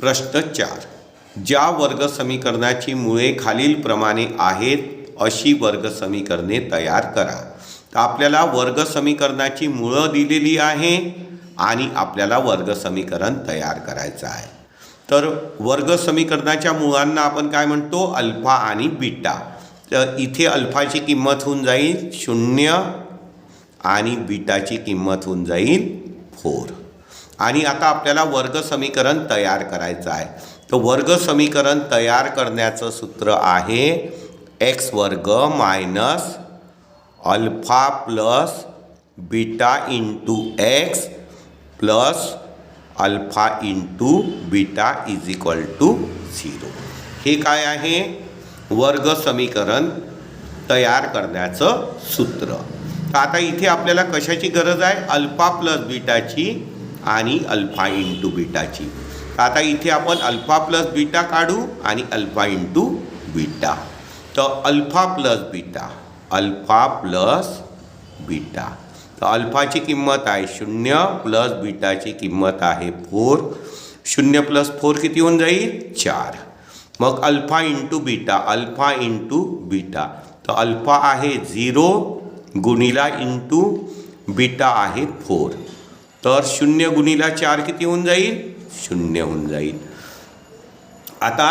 प्रश्न चार. ज्या वर्ग समीकरणाची मुळे खालीलप्रमाणे आहेत अशी वर्ग समीकरणे तयार करा. तर आपल्याला वर्ग समीकरणाची मुळं दिलेली आहे आणि आपल्याला वर्ग समीकरण तयार करायचं आहे. तर वर्ग समीकरणाच्या मुळांना आपण काय म्हणतो? अल्फा आणि बीटा. तर इथे अल्फाची किंमत होऊन जाईल शून्य आणि बीटाची किंमत होऊन जाईल फोर. आणि आता आपल्याला वर्ग समीकरण तयार करायचं आहे. तर वर्ग समीकरण तयार करण्याचं सूत्र आहे एक्स वर्ग minus alpha plus beta into x plus alpha into beta is equal to zero. हे काय आहे? वर्ग समीकरण तयार करण्याचं सूत्र. तर आता इथे आपल्याला कशाची गरज आहे? अल्फा प्लस बीटाची आणि अल्फा इंटू बीटाची. तर आता इथे आपण अल्फा प्लस बीटा काढू आणि अल्फा इंटू बीटा. तर alpha plus beta alpha plus beta. तर अल्फाची किंमत आहे शून्य प्लस बीटाची किंमत आहे फोर. शून्य प्लस फोर किती होऊन जाईल? चार. मग alpha into beta alpha into beta. तर अल्फा आहे झिरो गुणिला इंटू बीटा आहे फोर. तर शून्य गुणीला चार किती होऊन जाईल? शून्य होऊन जाईल. आता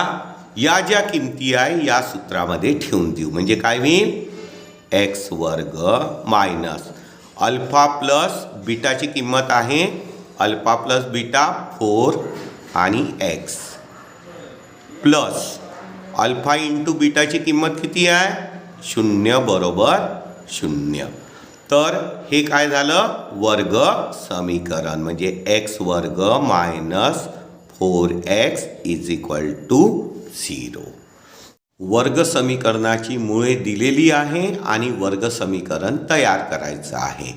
या ज्या किमती आहे या सूत्रामध्ये ठेवून देऊ. म्हणजे काय होईल? एक्स वर्ग मायनस अल्फा प्लस बीटाची किंमत आहे. अल्फा प्लस बीटा फोर आणि एक्स प्लस अल्फा इंटू बीटाची किंमत किती आहे? शून्य बरोबर शून्य. तर हे काय झालं? वर्ग समीकरण. म्हणजे एक्स वर्ग minus four x is equal to zero. वर्ग समीकरणाची मुळे दिलेली आहे आणि वर्ग समीकरण तयार करायचं आहे.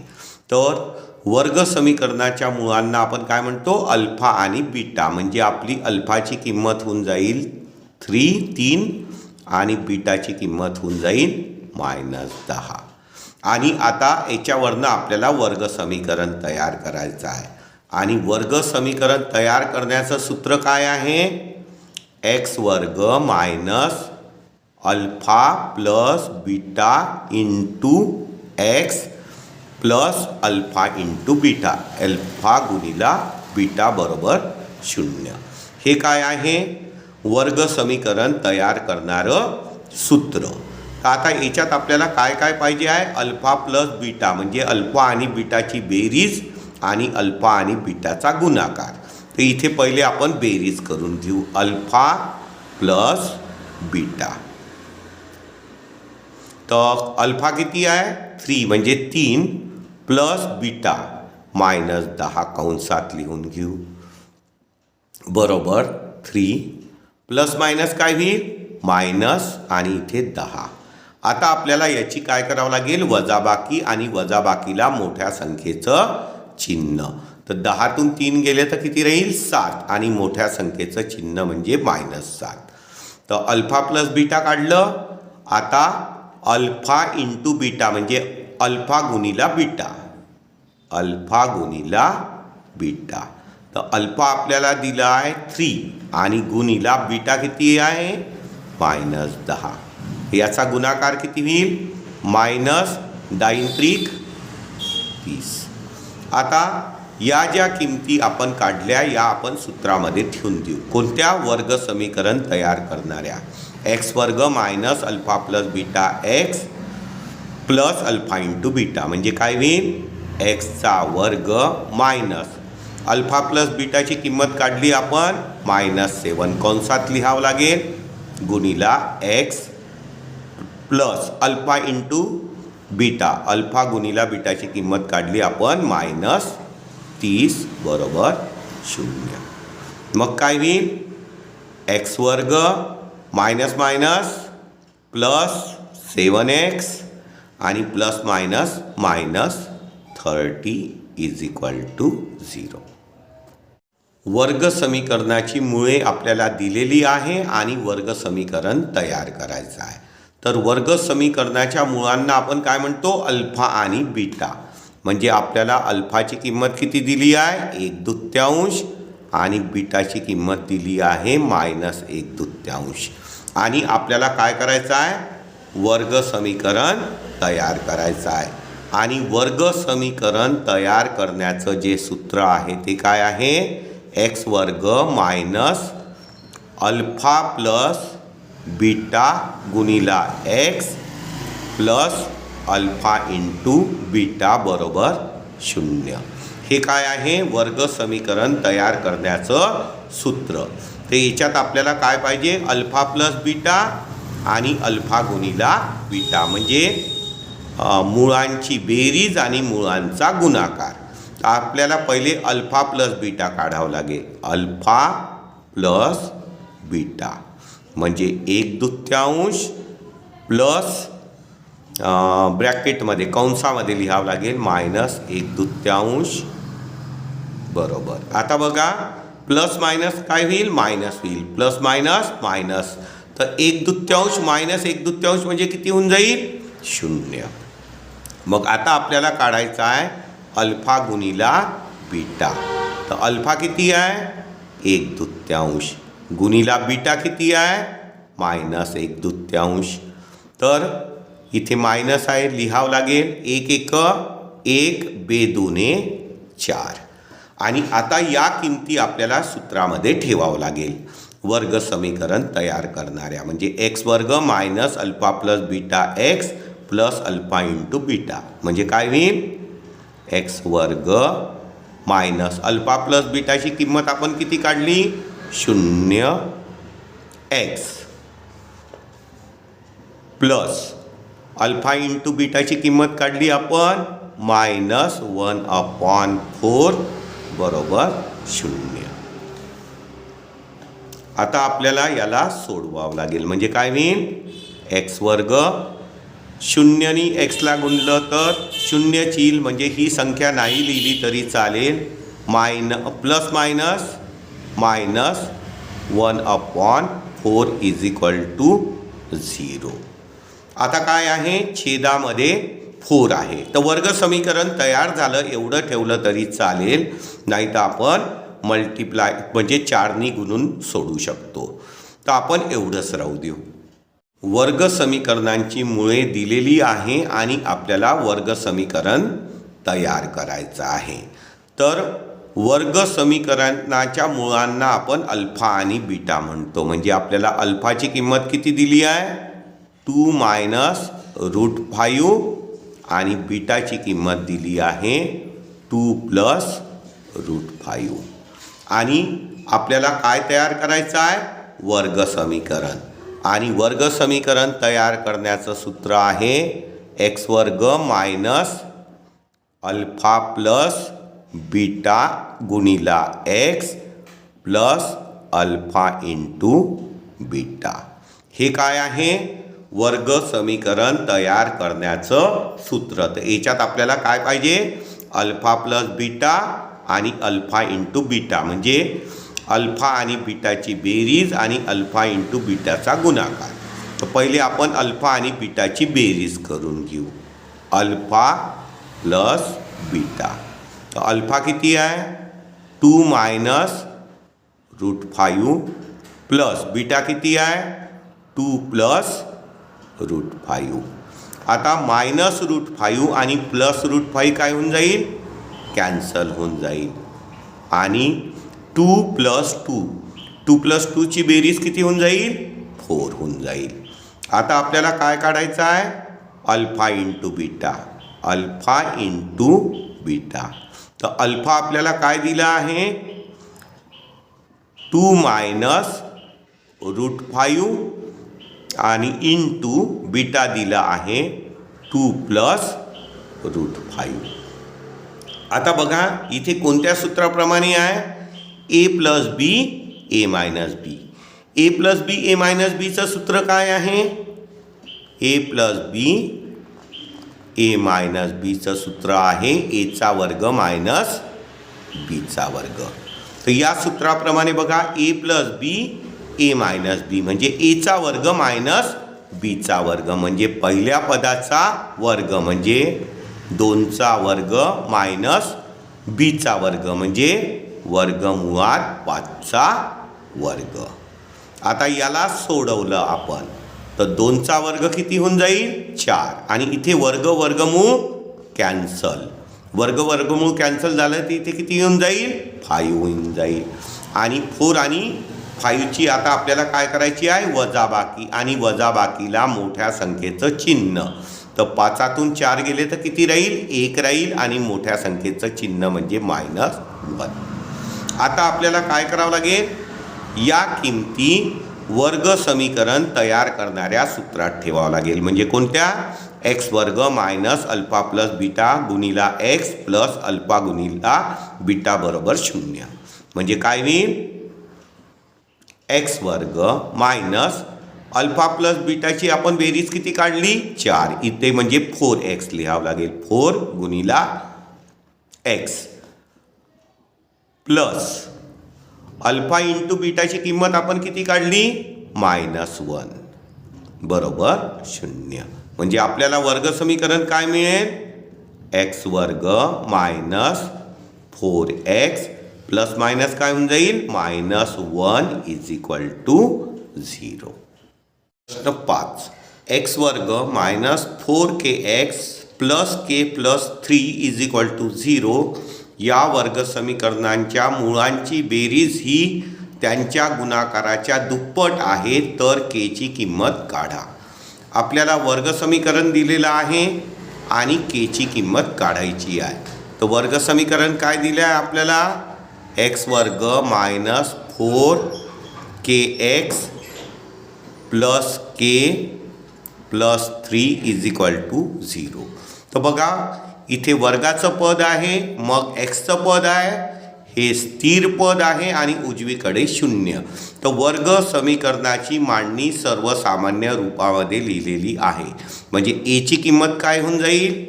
तर वर्ग समीकरणाच्या मुळांना आपण काय म्हणतो? अल्फा आणि बीटा. म्हणजे आपली अल्फाची किंमत होऊन जाईल थ्री तीन आणि बीटाची किंमत होऊन जाईल मायनस दहा. आणि आता याच्यावरनं आपल्याला वर्ग समीकरण तयार करायचं आहे. आणि वर्ग समीकरण तयार करण्याचं सूत्र काय आहे? एक्स वर्ग minus alpha plus beta into x plus alpha into beta. Alpha गुणिला beta बरोबर शून्य. हे काय आहे? वर्ग समीकरण तयार करणारं सूत्र. तर आता याच्यात आपल्याला काय काय पाहिजे आहे? अल्फा प्लस बीटा म्हणजे अल्फा आणि बीटाची बेरीज आणि अल्फा आणि बीटाचा गुणाकार. तर इथे पहिले आपण बेरीज करून घेऊ. Alpha plus beta. तर अल्फा किती आहे? थ्री म्हणजे तीन प्लस बीटा मायनस दहा कंसात लिहून घेऊ. बरोबर थ्री प्लस मायनस काय होईल? मायनस आणि इथे दहा. आता आपल्याला याची काय करावं लागेल? वजाबाकी आणि वजाबाकीला मोठ्या संख्येचं चिन्ह. तर दहातून तीन गेले तर किती राहील? सात. आणि मोठ्या संख्येचं चिन्ह म्हणजे मायनस सात. तर अल्फा प्लस बीटा काढलं. आता अल्फा इंटू बीटा म्हणजे अल्फा गुणीला बीटा अल्फा गुणीला बीटा तर अल्फा आपल्याला दिला आहे थ्री आणि गुणीला बीटा किती आहे? मायनस दहा. याचा गुणाकार किती होईल? मायनस डाईन त्रिक तीस. आता या ज्या किमती आपण काढल्या या आपण सूत्रामध्ये ठेवून देऊ. कोणत्या वर्ग समीकरण तयार करणाऱ्या? एक्स वर्ग minus alpha plus beta x plus alpha into beta. म्हणजे काय होईल? एक्सचा वर्ग मायनस. अल्फा प्लस बीटाची किंमत काढली आपण मायनस सेवन. कंसात लिहावं लागेल? गुणिला x plus alpha into beta. Alpha गुणिला बीटाची किंमत काढली आपण मायनस तीस बरोबर शून्य. मग काय होईल? एक्स वर्ग minus minus plus seven x आणि plus minus minus thirty is equal to zero. वर्ग समीकरणाची मुळे आपल्याला दिलेली आहे आणि वर्ग समीकरण तयार करायचं आहे. तर वर्ग समीकरणाच्या मुळांना आपण काय म्हणतो? अल्फा आणि बीटा. म्हणजे आपल्याला अल्फाची किंमत किती दिली आहे? एक दुत्यांश आणि बीटाची किंमत दिली आहे मायनस एक दुत्यांश. आणि आपल्याला काय करायचं आहे? वर्ग समीकरण तयार करायचं आहे. आणि वर्ग समीकरण तयार करण्याचं जे सूत्र आहे ते काय आहे? एक्स वर्ग minus alpha plus beta गुणिला x plus alpha into beta बरोबर शून्य. हे काय आहे? वर्ग समीकरण तयार करण्याचं सूत्र. ते याच्यात आपल्याला काय पाहिजे? अल्फा प्लस बीटा आणि अल्फा गुणिला बीटा. म्हणजे मुळांची बेरीज आणि मुळांचा गुणाकार. आपल्याला पहिले अल्फा प्लस बीटा काढावं लागेल. Alpha plus beta. म्हणजे एक दुत्यांश प्लस ब्रॅकेटमध्ये कंसामध्ये लिहावं लागेल मायनस एक दुत्यांश. बरोबर. आता बघा प्लस मायनस काय होईल? मायनस होईल. Plus minus minus. तर एक दुत्यांश मायनस एक दुत्यांश म्हणजे किती होऊन जाईल? शून्य. मग आता आपल्याला काढायचा आहे अल्फा गुणिला बीटा. तर अल्फा किती आहे? एक दुत्यांश. गुणीला बीटा किती आहे? मायनस एक दुत्यांश. तर इथे मायनस आहे लिहावं लागेल. एक एक एक बे दोने चार. आणि आता या किमती आपल्याला सूत्रामध्ये ठेवावं लागेल. वर्ग समीकरण तयार करणाऱ्या म्हणजे एक्स वर्ग minus alpha plus beta x plus alpha into beta. म्हणजे काय होईल? एक्स वर्ग मायनस अल्फा प्लस बीटाची किंमत आपण किती काढली? शून्य एक्स प्लस अल्फा इंटू बीटाची किंमत काढली आपण. मायनस वन अपॉन फोर बरोबर शून्य. आता आपल्याला याला सोडवावं लागेल. म्हणजे काय होईल? एक्स वर्ग शून्यनी एक्सला गुणलं तर शून्य चील म्हणजे ही संख्या नाही लिहिली तरी चालेल. Minus plus minus minus one upon four is equal to zero आता काय आहे? छेदामध्ये फोर आहे. तर वर्ग समीकरण तयार झालं एवढं ठेवलं तरी चालेल. नाही तर आपण मल्टिप्लाय म्हणजे चारनी गुणून सोडू शकतो. तर आपण एवढंच राहू देऊ. वर्ग समीकरणांची मुळे दिलेली आहे आणि आपल्याला वर्ग समीकरण तयार करायचं आहे. तर वर्ग समीकरणाच्या मुळांना आपण अल्फा आणि बीटा म्हणतो. म्हणजे आपल्याला अल्फाची किंमत किती दिली आहे? टू मायनस रूट फाईव्ह आणि बीटाची किंमत दिली आहे टू प्लस रूट फाईव्ह. आणि आपल्याला काय तयार करायचं आहे? वर्ग समीकरण. आणि वर्ग समीकरण तयार करण्याचं सूत्र आहे एक्स वर्ग minus alpha plus beta गुणिला x plus alpha into beta. हे काय आहे? वर्ग समीकरण तयार करण्याचं सूत्र. तर याच्यात आपल्याला काय पाहिजे? अल्फा प्लस बीटा आणि अल्फा इंटू बीटा. म्हणजे अल्फा आणि बीटाची बेरीज आणि अल्फा इंटू बीटाचा गुणाकार. तर पहिले आपण अल्फा आणि बीटाची बेरीज करून घेऊ. Alpha plus beta. तर अल्फा किती आहे? Two minus root five plus beta किती आहे? Two plus root five. आता मायनस रूट फाईव्ह आणि प्लस रूट फाईव्ह काय होऊन जाईल? कॅन्सल होऊन जाईल. आणि two plus two two plus टूची बेरीज किती होऊन जाईल? फोर होऊन जाईल. आता आपल्याला काय काढायचं आहे? Alpha into beta alpha into beta. तर अल्फा आपल्याला काय दिला आहे? टू मायनस रूट फाईव्ह आणि इन टू बीटा दिला आहे टू प्लस रूट फाईव्ह. आता बघा इथे कोणत्या सूत्राप्रमाणे आहे? A plus B A minus B. A plus B A minus बीचं सूत्र काय आहे? ए प्लस बी ए मायनस बीचं सूत्र आहे एचा वर्ग मायनस बीचा वर्ग. तर या सूत्राप्रमाणे बघा ए प्लस बी ए मायनस बी म्हणजे एचा वर्ग मायनस बीचा वर्ग म्हणजे पहिल्या पदाचा वर्ग म्हणजे दोनचा वर्ग मायनस बीचा वर्ग म्हणजे वर्गमुळात पाचचा वर्ग. आता याला सोडवलं आपण. तर दोनचा वर्ग किती होऊन जाईल? चार. आणि इथे वर्ग वर्गमूळ कॅन्सल. वर्ग वर्गमूळ कॅन्सल झालं तर इथे किती येऊन जाईल? फाईव्ह होऊन जाईल. आणि फोर आणि फाईव्हची आता आपल्याला काय करायची आहे? वजाबाकी आणि वजाबाकीला मोठ्या संख्येचं चिन्ह. तर पाचातून चार गेले तर किती राहील? एक राहील. आणि मोठ्या संख्येचं चिन्ह म्हणजे मायनस वन. आता आपल्याला काय करावं लागेल? या किमती वर्ग समीकरण तयार करणाऱ्या सूत्रात ठेवावं लागेल. म्हणजे कोणत्या? एक्स वर्ग मायनस अल्फा प्लस बीटा गुणिला एक्स प्लस अल्फा गुणिला बीटा बरोबर शून्य. म्हणजे काय होईल? एक्स वर्ग मायनस अल्फा प्लस बीटाची आपण बेरीज किती काढली? चार. इथे म्हणजे फोर एक्स लिहावं लागेल. फोर गुणिला एक्स प्लस अल्फा इंटू बीटाची किंमत आपण किती काढली? मायनस वन बरोबर? शून्य. म्हणजे आपल्याला वर्ग समीकरण काय मिळेल? एक्स वर्ग minus four x plus minus काय होऊन जाईल? Minus one is equal to zero प्रश्न पाच. एक्स वर्ग minus four K x plus K plus three is equal to zero या वर्गसमीकरणांच्या मुळांची बेरीज ही त्यांच्या गुणाकाराच्या दुप्पट आहे तर केची किंमत काढा. आपल्याला वर्गसमीकरण दिलेलं आहे आणि केची किंमत काढायची आहे. तर वर्गसमीकरण काय दिलं आहे आपल्याला? एक्स वर्ग minus four K x plus K plus three is equal to zero. तर बघा इथे वर्गाचं पद आहे मग एक्सचं पद आहे हे स्थिर पद आहे आणि उजवीकडे शून्य. तर वर्ग समीकरणाची मांडणी सर्वसामान्य रूपामध्ये लिहिलेली आहे. म्हणजे एची किंमत काय होऊन जाईल?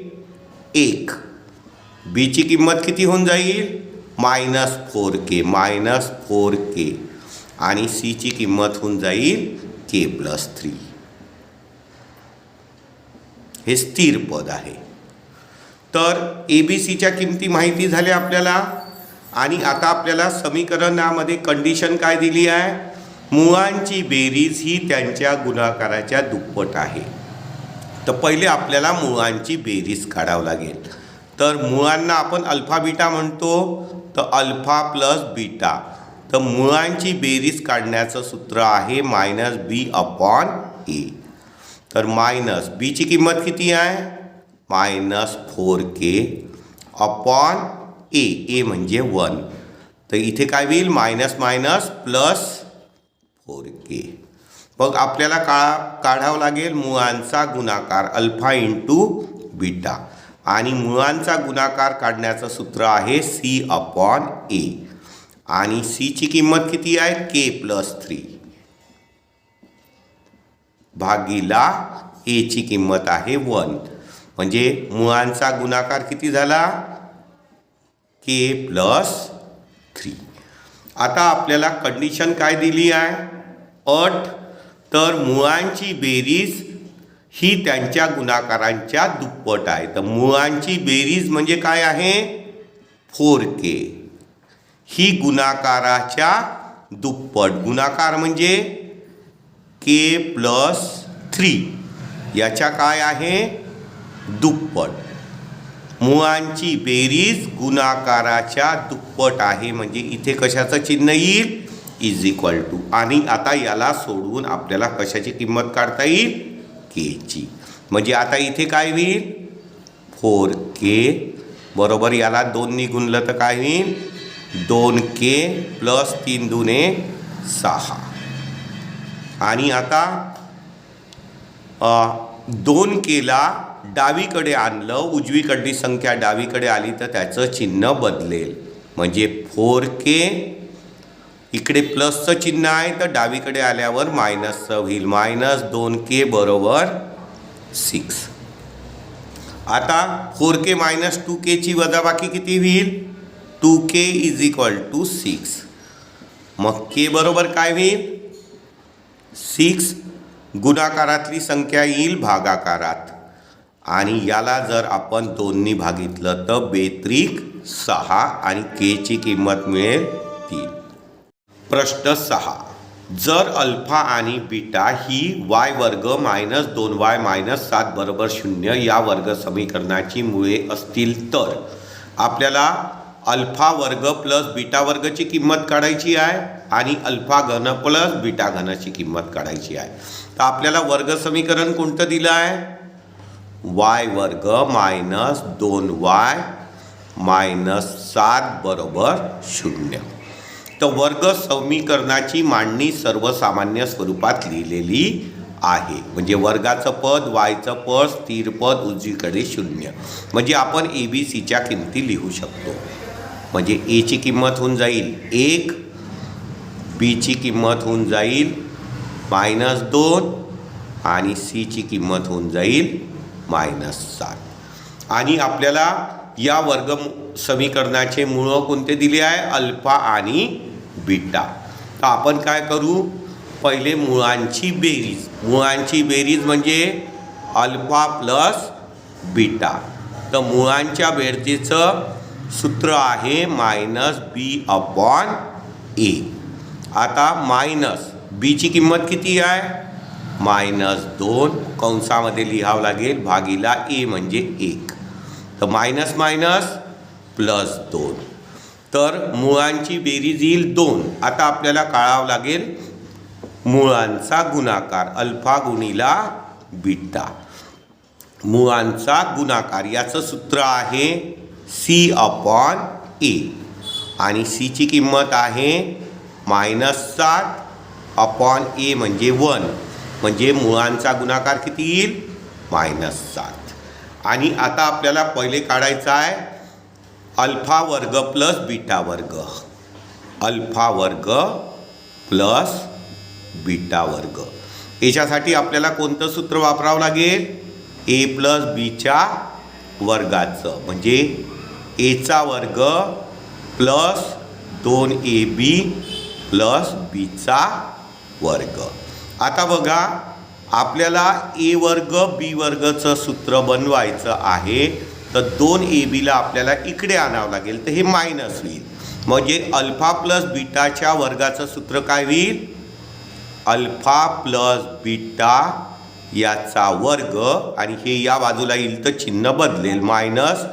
एक. बीची किंमत किती होऊन जाईल? Minus four K minus four K. आणि सीची किंमत होऊन जाईल के प्लस थ्री. हे स्थिर पद आहे. तर ए बी सीच्या किमती माहिती झाल्या आपल्याला. आणि आता आपल्याला समीकरणामध्ये कंडिशन काय दिली आहे? मुळांची बेरीज ही त्यांच्या गुणाकाराच्या दुप्पट आहे. तर पहिले आपल्याला मुळांची बेरीज काढावं लागेल. तर मुळांना आपण अल्फा बीटा म्हणतो. तर अल्फा प्लस बीटा. तर मुळांची बेरीज काढण्याचं सूत्र आहे मायनस बी अपॉन ए. तर मायनस बीची किंमत किती आहे? Minus four K upon A A म्हणजे वन तर इथे काय होईल? Minus minus plus four K मग आपल्याला का काढावं लागेल मुळांचा गुणाकार अल्फा इंटू बीटा आणि मुळांचा गुणाकार काढण्याचं सूत्र आहे सी अपॉन ए आणि सीची किंमत किती आहे? के प्लस थ्री भागीला एची किंमत आहे वन म्हणजे मुळांचा गुणाकार किती झाला? K plus three. आता आपल्याला कंडिशन काय दिली आहे? अट. तर मुळांची बेरीज ही त्यांच्या गुणाकारांच्या दुप्पट आहे. तर मुळांची बेरीज म्हणजे काय आहे? फोर के. ही गुणाकाराच्या दुप्पट. गुणाकार म्हणजे के प्लस थ्री. याच्या काय आहे? दुप्पट. मुळांची बेरीज गुणाकाराच्या दुप्पट आहे म्हणजे इथे कशाचं चिन्ह येईल? इज इक्वल टू आणि आता याला सोडवून आपल्याला कशाची किंमत काढता येईल? केची म्हणजे आता इथे काय होईल? फोर के बरोबर याला दोननी गुणलं तर काय होईल? दोन के प्लस तीन दुने सहा. आणि आता दोन केला डावीकडे आणलं उजवीकडली संख्या डावीकडे आली तर त्याचं चिन्ह बदलेल. म्हणजे फोर के इकडे प्लसचं चिन्ह आहे तर डावीकडे आल्यावर मायनसचं होईल. मायनस दोन के बरोबर सिक्स आता फोर के मायनस टू केची वजाबाकी किती होईल? Two K is equal to six मग के बरोबर काय होईल? सिक्स गुणाकारातली संख्या येईल भागाकारात. आणि याला जर आपण दोन्ही भागितलं तर बेत्रिक सहा आणि केची किंमत मिळेल तीन. प्रश्न सहा. जर अल्फा आणि बीटा ही वाय वर्ग मायनस दोन वाय मायनस सात बरोबर शून्य या वर्ग समीकरणाची मुळे असतील तर आपल्याला अल्फा वर्ग प्लस बीटा वर्गची किंमत काढायची आहे आणि अल्फा घन प्लस बीटा घनाची किंमत काढायची आहे. तर आपल्याला वर्ग समीकरण कोणतं दिलं आहे? वाय वर्ग मायनस दोन वाय मायनस सात बरोबर शून्य. तर वर्ग समीकरणाची मांडणी सर्वसामान्य स्वरूपात लिहिलेली आहे. म्हणजे वर्गाचं पद वायचं पद स्थिर पद उजवीकडे शून्य. म्हणजे आपण ए बी सीच्या किमती लिहू शकतो. म्हणजे एची किंमत होऊन जाईल एक बीची किंमत होऊन जाईल मायनस दोन आणि सीची किंमत होऊन जाईल मायनस सात. आणि आपल्याला या वर्ग समीकरणाचे मूळ कोणते दिले आहे? अल्फा आणि बीटा. तर आपण काय करू? पहिले मुळांची बेरीज. मुळांची बेरीज म्हणजे अल्फा प्लस बीटा. तर मुळांच्या बेरजेचं सूत्र आहे मायनस बी अपॉन ए. आता मायनस बीची किंमत किती आहे? मायनस दोन कंसामध्ये लिहावं लागेल भागीला ए म्हणजे एक. तर मायनस मायनस प्लस दोन. तर मुळांची बेरीज येईल दोन. आता आपल्याला कळावं लागेल मुळांचा गुणाकार अल्फा गुणीला बीटा. मुळांचा गुणाकार याचं सूत्र आहे सी अपॉन ए. आणि सीची किंमत आहे मायनस सात अपॉन ए म्हणजे वन. म्हणजे मुळांचा गुणाकार किती येईल? मायनस सात. आणि आता आपल्याला पहिले काढायचा आहे अल्फा वर्ग प्लस बीटा वर्ग. अल्फा वर्ग प्लस बीटा वर्ग. याच्यासाठी आपल्याला कोणतं सूत्र वापरावं लागेल? ए प्लस बीच्या वर्गाचं. म्हणजे एचा वर्ग प्लस दोन ए बी प्लस बीचा वर्ग. आता बघा आपल्याला ए वर्ग बी वर्गचं सूत्र बनवायचं आहे तर दोन ए बीला आपल्याला इकडे आणावं लागेल तर हे मायनस होईल. म्हणजे अल्फा प्लस बीटाच्या वर्गाचं सूत्र काय होईल? अल्फा प्लस बीटा याचा वर्ग आणि हे या बाजूला येईल तर चिन्ह बदलेल. मायनस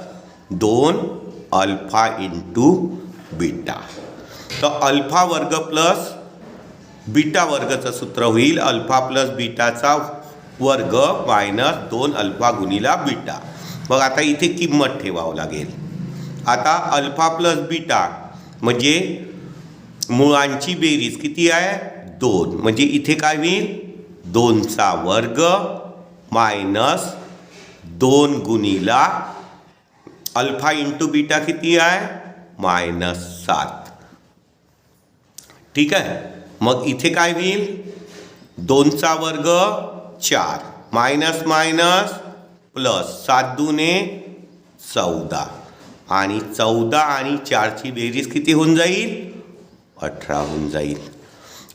दोन अल्फा इंटू बीटा तर अल्फा वर्ग प्लस बीटा वर्गचं सूत्र होईल. अल्फा प्लस बीटाचा वर्ग मायनस दोन अल्फा गुणीला बीटा. मग आता इथे किंमत ठेवावं लागेल. आता अल्फा प्लस बीटा म्हणजे मुळांची बेरीज किती आहे? दोन. म्हणजे इथे काय होईल? दोनचा वर्ग मायनस दोन गुणीला अल्फा इंटू बीटा किती आहे? मायनस सात. ठीक आहे? मग इथे काय होईल? दोनचा वर्ग चार. मायनस मायनस प्लस सात दुने चौदा. आणि चौदा आणि चारची बेरीज किती होऊन जाईल? अठरा होऊन जाईल.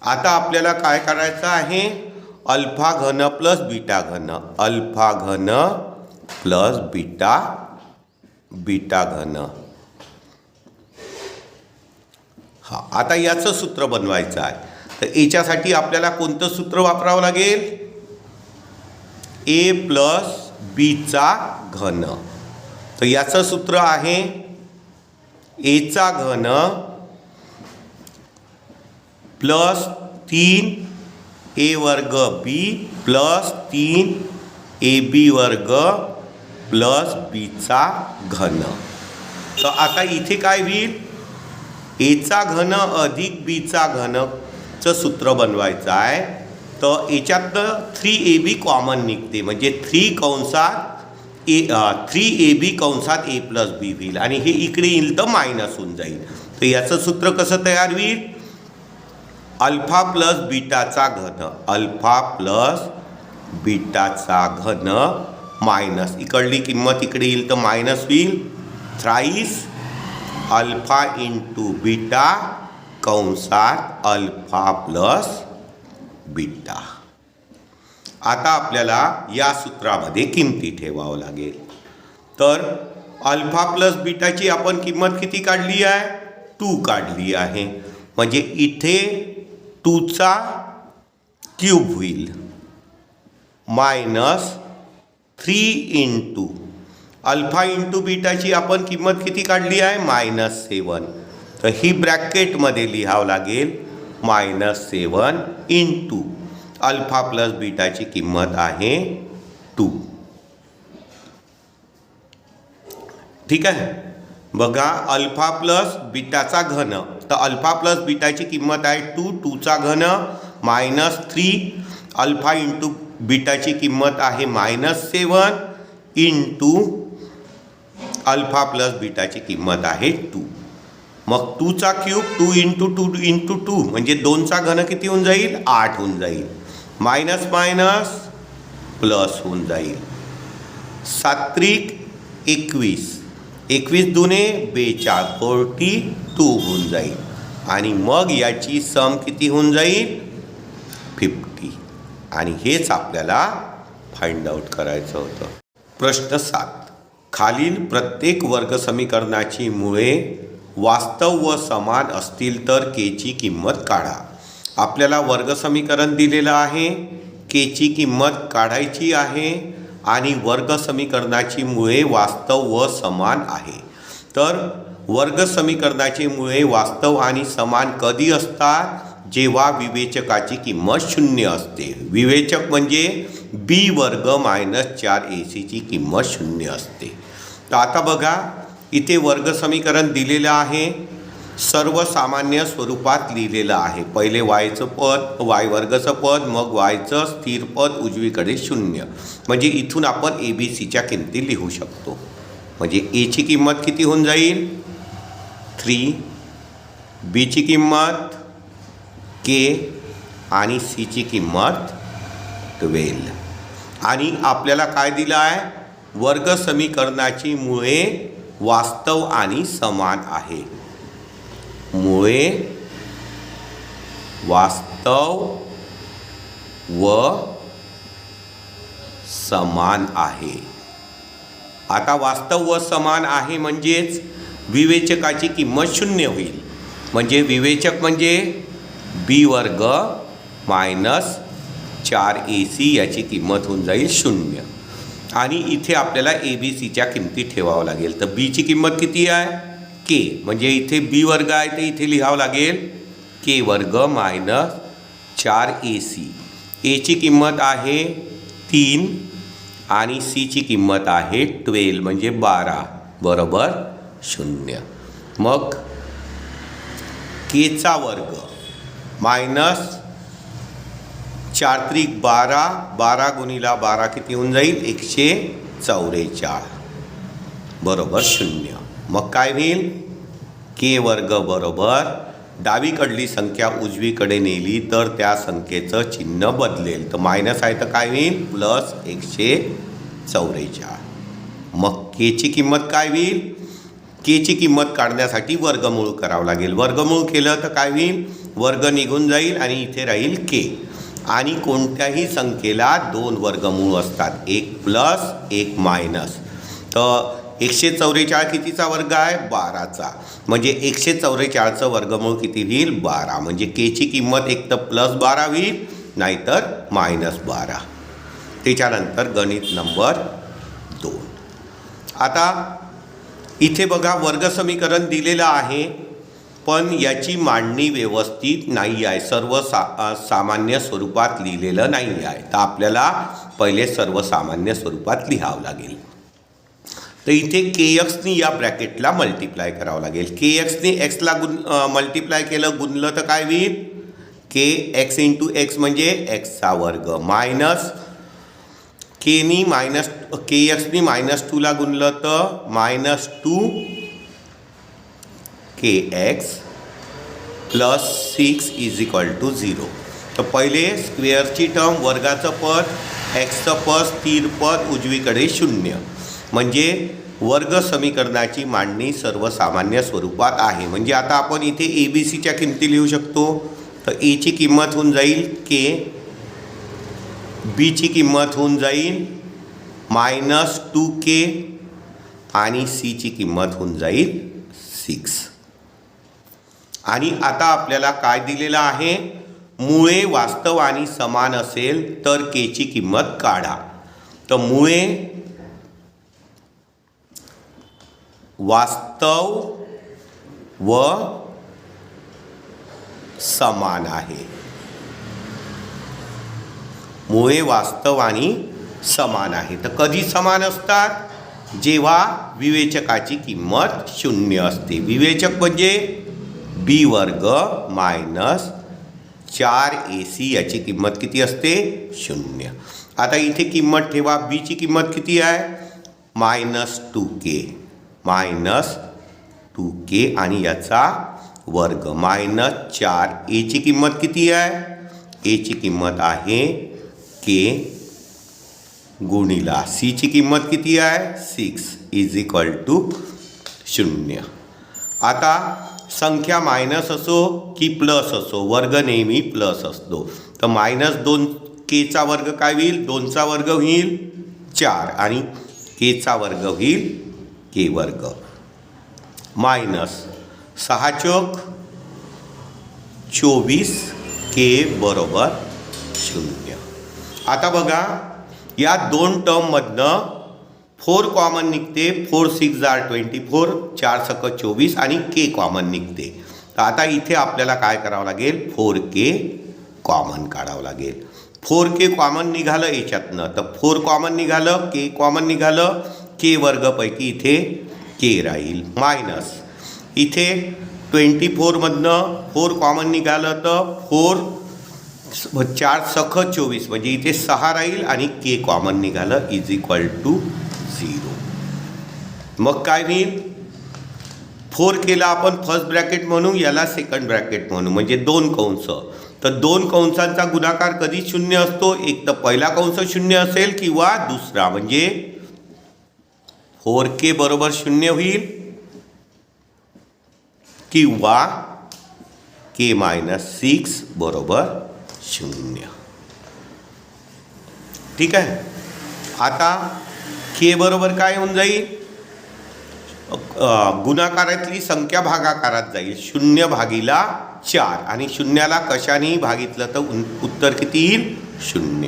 आता आपल्याला काय करायचं आहे? अल्फा घन प्लस बीटा घन. अल्फा घन प्लस बीटा बीटा घन. हा आता याचं सूत्र बनवायचं आहे. तर याच्यासाठी आपल्याला कोणतं सूत्र वापरावं लागेल? ए प्लस बीचा घन. तर याचं सूत्र आहे एचा घन प्लस तीन ए वर्ग बी प्लस तीन ए बी वर्ग प्लस बीचा घन. तर आता इथे काय होईल? एचा घन अधिक बीचा घन चं सूत्र बनवायचं आहे. तर याच्यातनं थ्री ए बी कॉमन निघते. म्हणजे थ्री कंसात ए थ्री ए बी कंसात ए प्लस बी होईल. आणि हे इकडे येईल तर मायनस होऊन जाईल. तर याचं सूत्र कसं तयार होईल? अल्फा प्लस बीटाचा घन. अल्फा प्लस बीटाचा घन मायनस इकडली किंमत इकडे येईल तर मायनस होईल. थ्राईस अल्फा इंटू बीटा कंसात अल्फा प्लस बीटा. आता आपल्याला या सूत्रामध्ये किमती ठेवावं लागेल. तर अल्फा प्लस बीटाची आपण किंमत किती काढली आहे? टू काढली आहे. म्हणजे इथे टूचा क्यूब होईल. Minus three into. Alpha into बीटाची आपण किंमत किती काढली आहे? Minus seven. तर ही ब्रॅकेटमध्ये लिहावं लागेल minus seven into alpha plus बीटाची किंमत आहे टू ठीक आहे? बघा अल्फा प्लस बीटाचा घन. तर अल्फा प्लस बीटाची किंमत आहे टू टूचा घन मायनस थ्री अल्फा इंटू बीटाची किंमत आहे minus seven into alpha plus बीटाची किंमत आहे टू मग टूचा cube two into two into two म्हणजे दोनचा घन किती होऊन जाईल? आठ होऊन जाईल. मायनस मायनस प्लस होऊन जाईल. सात्विक एकवीस. एकवीस दुने बेचाळ फोर्टी टू होऊन जाईल. आणि मग याची सम किती होऊन जाईल? फिफ्टी आणि हेच आपल्याला फाइंड आउट करायचं होतं. प्रश्न सात. खालील प्रत्येक वर्ग समीकरणाची मुळे वास्तव व समान असतील तर केची किंमत काढा. आपल्याला वर्ग समीकरण दिलेलं आहे. केची किंमत काढायची आहे आणि वर्ग समीकरणाची मुळे वास्तव व समान आहे. तर वर्गसमीकरणाची मुळे वास्तव आणि समान कधी असतात? जेव्हा विवेचकाची किंमत शून्य असते. विवेचक म्हणजे बी वर्ग मायनस चार ए सीची किंमत शून्य असते. तर आता बघा इथे वर्गसमीकरण दिलेलं आहे. सर्वसामान्य स्वरूपात लिहिलेलं आहे. पहिले वायचं पद वाय वर्गचं पद मग वायचं स्थिर पद उजवीकडे शून्य. म्हणजे इथून आपण ए बी सीच्या किमती लिहू शकतो. म्हणजे एची किंमत किती होऊन जाईल? थ्री बीची किंमत के आणि सीची किंमत ट्वेल्व आणि आपल्याला काय दिलं आहे? वर्गसमीकरणाची मुळे वास्तव आणि समान आहे. मुळे वास्तव व समान आहे. आता वास्तव व समान आहे म्हणजेच विवेचकाची किंमत शून्य होईल. म्हणजे विवेचक म्हणजे बी वर्ग मायनस चार ए सी याची किंमत होऊन जाईल शून्य. आणि इथे आपल्याला ए बी सीच्या किमती ठेवावं लागेल. तर बीची किंमत किती आहे? के म्हणजे इथे बी वर्ग आहे ते इथे लिहावं लागेल. के वर्ग मायनस चार ए सी एची किंमत आहे तीन आणि सीची किंमत आहे ट्वेल्व म्हणजे बारा. बरोबर? शून्य. मग केचा वर्ग मायनस चार त्रिक बारा बारा गुणीला बारा किती होऊन जाईल? एकशे चौवेचाळ बरोबर शून्य. मग काय होईल? के वर्ग बरोबर. डावीकडली संख्या उजवीकडे नेली तर त्या संख्येचं चिन्ह बदलेल. तर मायनस आहे तर काय होईल? प्लस एकशे चौवेचाळ मग केची किंमत काय होईल? केची किंमत काढण्यासाठी वर्गमूळ करावं लागेल. वर्गमूळ केलं तर काय होईल? वर्ग निघून जाईल आणि इथे राहील के. आणि कोणत्याही संख्येला दोन वर्गमूळ असतात. एक प्लस एक मायनस. तर एकशे चौवेचाळ कितीचा वर्ग आहे? बाराचा. म्हणजे एकशे चौवेचाळचं वर्गमूळ किती होईल? बारा. म्हणजे केची किंमत एक तर प्लस बारा होईल नाहीतर मायनस बारा. त्याच्यानंतर गणित नंबर दोन. आता इथे बघा वर्ग समीकरण दिलेलं आहे. पण याची मांडणी व्यवस्थित नाही आहे. सर्व सा सामान्य स्वरूपात लिहिलेलं नाही आहे. तर आपल्याला पहिले सर्वसामान्य स्वरूपात लिहावं लागेल. तर इथे के एक्सनी या ब्रॅकेटला मल्टिप्लाय करावं लागेल. के एक्सनी एक्सला गुण मल्टिप्लाय केलं गुणलं तर काय होईल? के एक्स इंटू एक्स म्हणजे एक्सचा वर्ग मायनस केनी मायनस के एक्सनी मायनस टूला गुणलं तर minus two K X plus six is equal to zero. तर पहिले स्क्वेअरची टर्म वर्गाचं पद एक्सचं पद स्थिर पद उजवीकडे शून्य. म्हणजे वर्ग समीकरणाची मांडणी सर्वसामान्य स्वरूपात आहे. म्हणजे आता आपण इथे ए बी सीच्या किमती लिहू शकतो. तर एची किंमत होऊन जाईल के बीची किंमत होऊन जाईल मायनस टू के आणि सीची किंमत होऊन जाईल सिक्स. आणि आता आपल्याला काय दिलेलं आहे? मुळे वास्तव आणि समान असेल तर केची किंमत काढा. तर मुळे वास्तव व समान आहे. मुळे वास्तव आणि समान आहे. तर कधी समान असतात? जेव्हा विवेचकाची किंमत शून्य असते. विवेचक म्हणजे बी वर्ग मायनस चार ए सी याची किंमत किती असते? शून्य. आता इथे किंमत ठेवा. बीची किंमत किती आहे? Minus two K minus two K आणि याचा वर्ग. मायनस चार एची किंमत किती आहे? एची किंमत आहे के गुणिला सीची किंमत किती आहे? सिक्स इज इक्वल टू शून्य. आता संख्या मायनस असो की प्लस असो वर्ग नेहमी प्लस असतो. तर मायनस दोन केचा वर्ग काय होईल? दोनचा वर्ग होईल चार आणि केचा वर्ग होईल के वर्ग. मायनस सहा चोक चोवीस के बरोबर शून्य. आता बघा या दोन टर्ममधनं फोर कॉमन निघते फोर सिक्स जार ट्वेंटी फोर चार सक चोवीस आणि के कॉमन निघते. तर आता इथे आपल्याला काय करावं लागेल? फोर के कॉमन काढावं लागेल. फोर के कॉमन निघालं याच्यातनं. तर फोर कॉमन निघालं के कॉमन निघालं के वर्गपैकी इथे के राहील. मायनस. इथे ट्वेंटी फोरमधनं फोर कॉमन निघालं तर फोर चार सख चोवीस म्हणजे इथे सहा राहील आणि के कॉमन निघालं इज इक्वल टू मग काय होईल? फोर केला आपण फर्स्ट ब्रॅकेट म्हणू याला सेकंड ब्रॅकेट म्हणू म्हणजे दोन कंस. तर दोन कंसांचा गुणाकार कधी शून्य असतो? एक तर पहिला कंस शून्य असेल किंवा दुसरा म्हणजे फोर के बरोबर शून्य होईल किंवा के मायनस सिक्स बरोबर शून्य. ठीक आहे? आता के बरोबर काय होऊन जाईल? गुणाकारातली संख्या भागाकारात जाईल. शून्य भागीला चार. आणि शून्याला कशानेही भागितलं तर उन- उत्तर किती येईल? शून्य.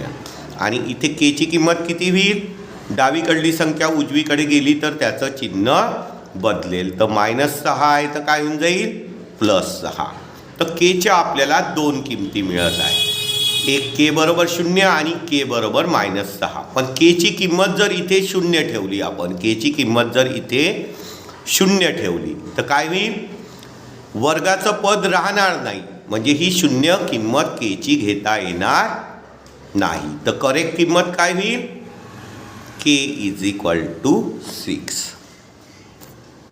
आणि इथे केची किंमत किती होईल? डावीकडली संख्या उजवीकडे गेली तर त्याचं चिन्ह बदलेल. तर मायनस सहा आहे तर काय होऊन जाईल? प्लस सहा. तर केच्या आपल्याला दोन किमती मिळत आहे. एक के बरोबर शून्य आणि के बरोबर मायनस सहा. पण केची किंमत जर इथे शून्य ठेवली आपण केची किंमत जर इथे शून्य ठेवली. तर काय होईल? वर्गाचं पद राहणार नाही. म्हणजे ही शून्य किंमत केची घेता येणार नाही. तर करेक्ट किंमत काय होईल? K is equal to six